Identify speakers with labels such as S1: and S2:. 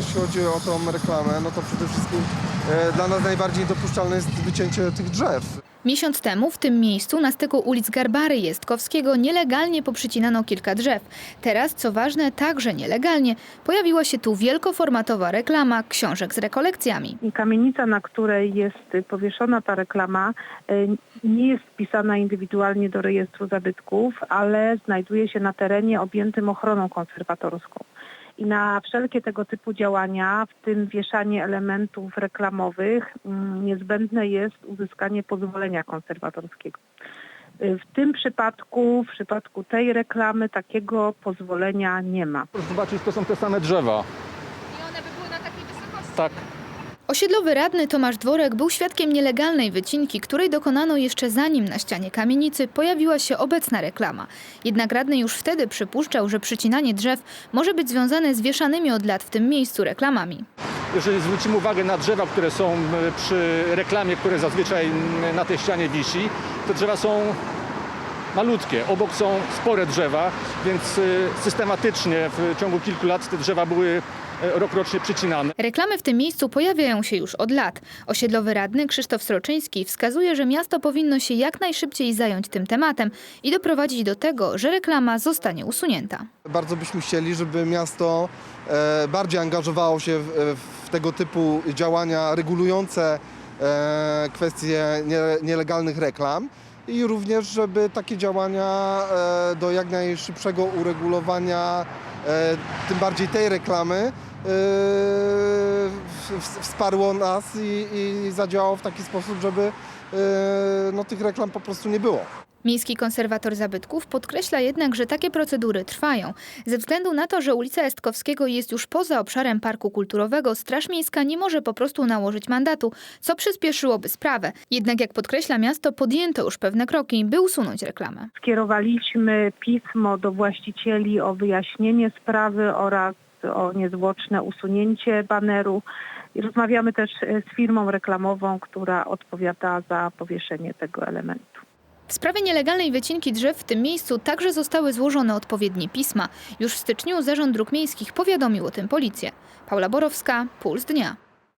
S1: jeśli chodzi o tą reklamę, no to przede wszystkim e, dla nas najbardziej dopuszczalne jest wycięcie tych drzew.
S2: Miesiąc temu w tym miejscu na styku ulic Garbary i Jestkowskiego nielegalnie poprzycinano kilka drzew. Teraz, co ważne, także nielegalnie, pojawiła się tu wielkoformatowa reklama książek z rekolekcjami.
S3: I kamienica, na której jest powieszona ta reklama, y, nie jest wpisana indywidualnie do rejestru zabytków, ale znajduje się na terenie objętym ochroną konserwatorską. I na wszelkie tego typu działania, w tym wieszanie elementów reklamowych, mm, niezbędne jest uzyskanie pozwolenia konserwatorskiego. Y, W tym przypadku, w przypadku tej reklamy, takiego pozwolenia nie ma.
S4: Proszę zobaczyć, to są te same drzewa.
S2: I one by były na takiej wysokości?
S4: Tak.
S2: Osiedlowy radny Tomasz Dworek był świadkiem nielegalnej wycinki, której dokonano jeszcze zanim na ścianie kamienicy pojawiła się obecna reklama. Jednak radny już wtedy przypuszczał, że przycinanie drzew może być związane z wieszanymi od lat w tym miejscu reklamami.
S4: Jeżeli zwrócimy uwagę na drzewa, które są m, przy reklamie, które zazwyczaj na tej ścianie wisi, te drzewa są malutkie. Obok są spore drzewa, więc y, systematycznie w ciągu kilku lat te drzewa były e, rokrocznie przycinane.
S2: Reklamy w tym miejscu pojawiają się już od lat. Osiedlowy radny Krzysztof Sroczyński wskazuje, że miasto powinno się jak najszybciej zająć tym tematem i doprowadzić do tego, że reklama zostanie usunięta.
S1: Bardzo byśmy chcieli, żeby miasto e, bardziej angażowało się w, w tego typu działania regulujące e, kwestie nie, nielegalnych reklam i również, żeby takie działania e, do jak najszybszego uregulowania, e, tym bardziej tej reklamy, e, wsparło nas i, zadziałało w taki sposób, żeby no, tych reklam po prostu nie było.
S2: Miejski konserwator zabytków podkreśla jednak, że takie procedury trwają. Ze względu na to, że ulica Estkowskiego jest już poza obszarem parku kulturowego, Straż Miejska nie może po prostu nałożyć mandatu, co przyspieszyłoby sprawę. Jednak jak podkreśla miasto, podjęto już pewne kroki, by usunąć reklamę.
S3: Skierowaliśmy pismo do właścicieli o wyjaśnienie sprawy oraz o niezwłoczne usunięcie baneru. Rozmawiamy też e, z firmą reklamową, która odpowiada za powieszenie tego elementu.
S2: W sprawie nielegalnej wycinki drzew w tym miejscu także zostały złożone odpowiednie pisma. Już w styczniu Zarząd Dróg Miejskich powiadomił o tym policję. Paula Borowska, Puls Dnia.